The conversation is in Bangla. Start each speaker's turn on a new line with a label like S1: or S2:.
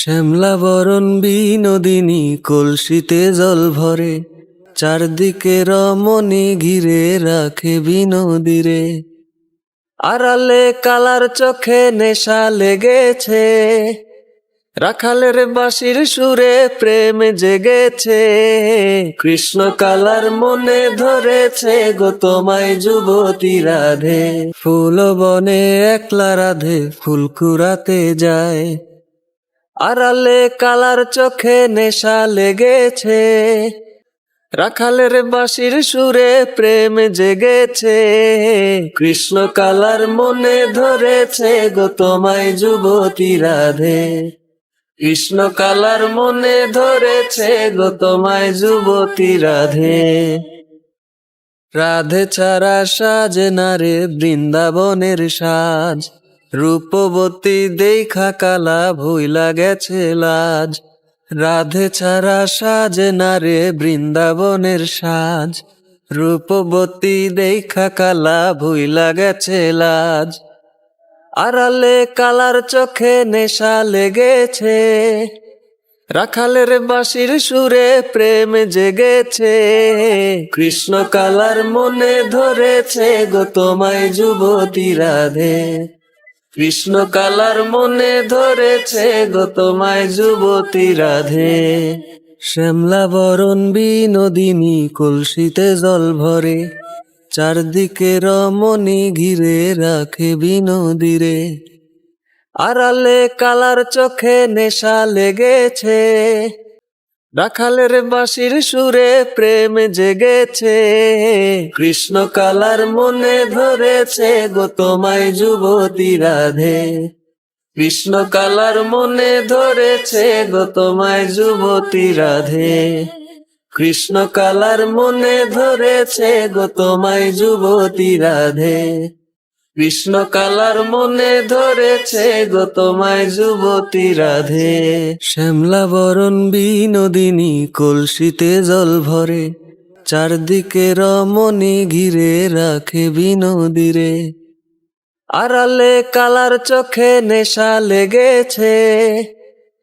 S1: শ্যামলা বরণ বিনোদিনী কলসিতে জল ভরে, চারদিকে রমণী ঘিরে রাখে বিনোদিরে। আড়ালে কালার চোখে নেশা লেগেছে, রাখালের বাঁশির সুরে প্রেম জেগেছে। কৃষ্ণ কালার মনে ধরেছে গো তোমায় যুবতী রাধে। ফুল বনে একলা রাধে, ফুল কুড়াতে যায়। আড়ালে কালার চোখে নেশা লেগেছে। রাখালের বাঁশির সুরে প্রেম জেগেছে। কৃষ্ণ কালার মনে ধরেছে গো তোমায় যুবতী রাধে। কৃষ্ণ কালার মনে ধরেছে গো তোমায় যুবতী রাধে। রাধে ছাড়া সাজে না রে বৃন্দাবনের সাজ। রূপবতী দেখা কালা ভুইলা গেছে লাজ। রাধে ছাড়া সাজে না রে বৃন্দাবনের সাজ। রূপবতী দেখা কালা ভুইলা গেছে লাজ। আড়ালে কালার চোখে নেশা লেগেছে। রাখালের বাঁশির সুরে প্রেম জেগেছে। কৃষ্ণ কালার মনে ধরেছে গো তোমায় যুবতী রাধে। কৃষ্ণ কালার মনে ধরেছে গো তোমায় যুবতী রাধে। শ্যামলা বরণ বিনোদিনী কলসিতে জল ভরে, চারদিকে রমণী ঘিরে রাখে বিনোদিরে। আড়ালে কালার চোখে নেশা লেগেছে রাখালের বাঁশির সুরে প্রেম জেগেছে, কৃষ্ণ কালার মনে ধরেছে গো তোমায় যুবতী রাধে। কৃষ্ণ কালার মনে ধরেছে গো তোমায় যুবতী রাধে। কৃষ্ণ কালার মনে ধরেছে গো তোমায় যুবতী রাধে। কৃষ্ণ কালার মনে ধরেছে গো তোমায় যুবতী রাধে। শ্যামলা বরণ বিনোদিনী কলসিতে জল ভরে, চারদিকে রমণী ঘিরে রাখে বিনোদিরে। আড়ালে কালার চোখে নেশা লেগেছে